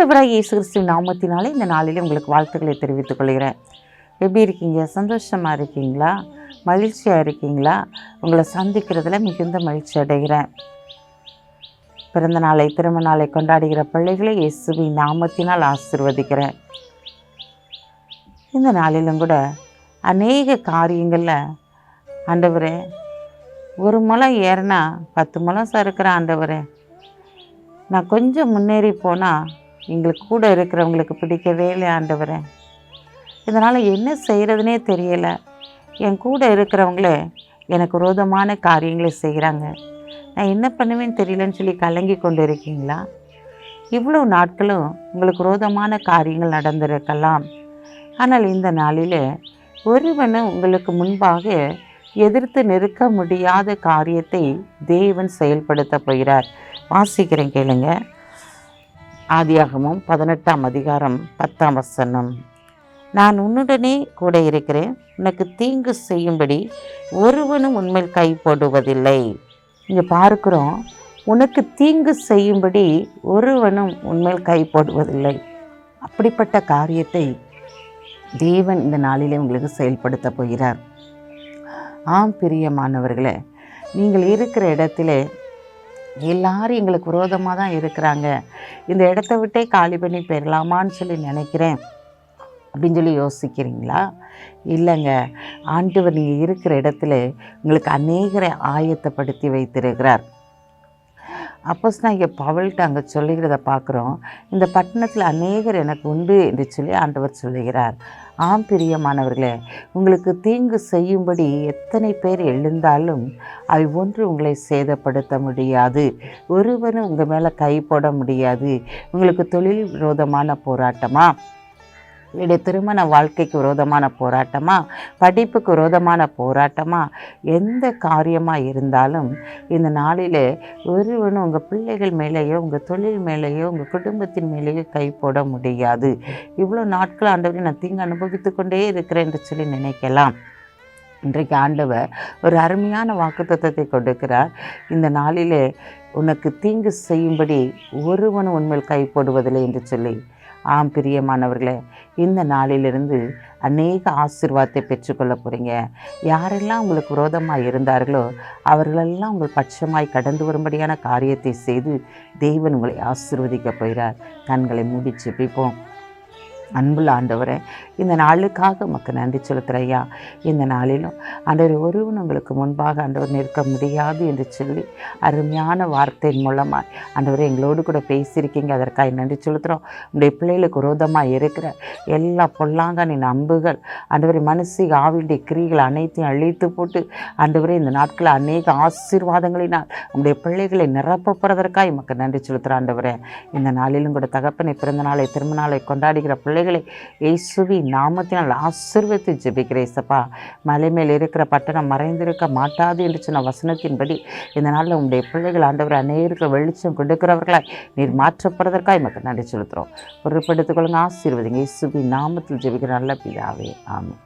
ஆண்டவராக இயேசு கிறிஸ்துவ நாமத்தினாலே இந்த நாளிலே உங்களுக்கு வாழ்த்துக்களை தெரிவித்துக் கொள்கிறேன். எப்படி இருக்கீங்க? சந்தோஷமாக இருக்கீங்களா? மகிழ்ச்சியாக இருக்கீங்களா? உங்களை சந்திக்கிறதுல மிகுந்த மகிழ்ச்சி அடைகிறேன். பிறந்த நாளை திருமண நாளை கொண்டாடுகிற பிள்ளைகளை இயேசுவின் நாமத்தினால் ஆசிர்வதிக்கிறேன். இந்த நாளிலும் கூட அநேக காரியங்களில் ஆண்டவரே ஒரு முளம் ஏறினா பத்து முளம் சறுக்கிற ஆண்டவரே நான் கொஞ்சம் முன்னேறி போனால் எங்களுக்கு கூட இருக்கிறவங்களுக்கு பிடிக்கவே இல்லை ஆண்டவரே. இதனால் என்ன செய்கிறதுனே தெரியலை. என் கூட இருக்கிறவங்களே எனக்கு விரோதமான காரியங்களை செய்கிறாங்க நான் என்ன பண்ணுவேன்னு தெரியலன்னு சொல்லி கலங்கி கொண்டு இருக்கீங்களா இவ்வளோ நாட்களும் உங்களுக்கு விரோதமான காரியங்கள் நடந்திருக்கலாம். ஆனால் இந்த நாளில் ஒருவனும் உங்களுக்கு முன்பாக எதிர்த்து நிற்க முடியாத காரியத்தை தேவன் செயல்படுத்த போகிறார். வாசிக்கிறேன் கேளுங்கள் ஆதியாகமும் பதினெட்டாம் அதிகாரம் பத்தாம் வசனம். நான் உன்னுடனே கூட இருக்கிறேன். உனக்கு தீங்கு செய்யும்படி ஒருவனும் உண்மையில் கை போடுவதில்லை. இங்கே பார்க்குறோம் உனக்கு தீங்கு செய்யும்படி ஒருவனும் உண்மையில் கை போடுவதில்லை. அப்படிப்பட்ட காரியத்தை தேவன் இந்த நாளிலே உங்களுக்கு செயல்படுத்த போகிறார். ஆம் பிரியமானவர்களே நீங்கள் இருக்கிற இடத்துல எல்லாரும் எங்களுக்கு விரோதமாக தான் இருக்கிறாங்க. இந்த இடத்த விட்டே காலி பண்ணி போயிடலாமான்னு சொல்லி நினைக்கிறேன். அப்படின்னு சொல்லி யோசிக்கிறீங்களா? இல்லைங்க. ஆண்டவர் நீங்கள் இருக்கிற இடத்துல உங்களுக்கு அநேகரை ஆயத்தப்படுத்தி வைத்திருக்கிறார். அப்போஸ் நான் இங்கே பவல்கிட்ட அங்கே சொல்லுகிறத பார்க்குறோம். இந்த பட்டணத்தில் அநேகர் எனக்கு உண்டு என்று சொல்லி ஆண்டவர் சொல்லுகிறார். ஆம் பிரியமானவர்களே உங்களுக்கு தீங்கு செய்யும்படி எத்தனை பேர் எழுந்தாலும் அவை ஒன்று உங்களை சேதப்படுத்த முடியாது. ஒருவரும் உங்கள் மேலே கை போட முடியாது. உங்களுக்கு தொழில் விரோதமான போராட்டமா? என்னுடைய திருமண வாழ்க்கைக்கு விரோதமான போராட்டமா? படிப்புக்கு விரோதமான போராட்டமா? எந்த காரியமாக இருந்தாலும் இந்த நாளில் ஒருவனும் உங்கள் பிள்ளைகள் மேலேயோ உங்கள் தொழில் மேலேயோ உங்கள் குடும்பத்தின் மேலேயோ கை போட முடியாது. இவ்வளோ நாட்கள் ஆண்டவரை நான் தீங்கு அனுபவித்து கொண்டே இருக்கிறேன் என்று சொல்லி நினைக்கலாம். இன்றைக்கு ஆண்டவர் ஒரு அருமையான வாக்குத்தத்தை கொடுக்கிறார். இந்த நாளிலே உனக்கு தீங்கு செய்யும்படி ஒருவனும் உண்மையில் கை போடுவதில்லை என்று சொல்லி ஆம் பிரியமானவர்களே இந்த நாளிலிருந்து அநேக ஆசீர்வாதத்தை பெற்றுக்கொள்ள போகிறீங்க யாரெல்லாம் உங்களுக்கு விரோதமாக இருந்தார்களோ அவர்களெல்லாம் உங்கள் பட்சமாய் கடந்து வரும்படியான காரியத்தை செய்து தெய்வன் உங்களை ஆசீர்வதிக்க போகிறார். கண்களை மூடி ஜெபிப்போம். அன்புள்ள ஆண்டவரே இந்த நாளுக்காக உமக்கு நன்றி செலுத்துகிற ஐயா இந்த நாளிலும் ஆண்டவர் ஒருவன் உங்களுக்கு முன்பாக ஆண்டவர் நிற்க முடியாது என்று சொல்லி அருமையான வார்த்தையின் மூலமாக ஆண்டவரே எங்களோடு கூட பேசியிருக்கீங்க. அதற்காக நன்றி செலுத்துகிறோம் உங்களுடைய பிள்ளைகளுக்கு விரோதமாக இருக்கிற எல்லா பொல்லாங்கனின் அம்புகள் ஆண்டவரை மனசு ஆவியுடைய கிரிகள் அனைத்தையும் அழித்து போட்டு அன்றவரை இந்த நாட்களில் அநேக ஆசீர்வாதங்களினால் உங்களுடைய பிள்ளைகளை நிரப்பப்படுறதற்காக மக்கள் நன்றி செலுத்துகிற ஆண்டவரே. இந்த நாளிலும் கூட தகப்பனை பிறந்த நாளை திரும்ப நாளை கொண்டாடுகிற பிள்ளைகளை இயேசுவி நாமத்தினால் ஆசிர்வத்தை ஜெபிக்கிறேன் மலை மேல் இருக்கிற பட்டணம் மறைந்திருக்க மாட்டாது என்று சொன்ன வசனத்தின்படி இந்த நாளில் உங்களுடைய பிள்ளைகள் ஆண்டவர் அநேருக்கு வெளிச்சம் கொடுக்கிறவர்களாய் நீர் மாற்றப்படுறதற்காக மக்கள் நன்றி செலுத்துகிறோம். பொருட்படுத்திக் கொள்ளுங்க ஆசீர்வதிங்க. இயேசுவி நாமத்தில் ஜெபிக்கிற நல்ல பிதாவே ஆமாம்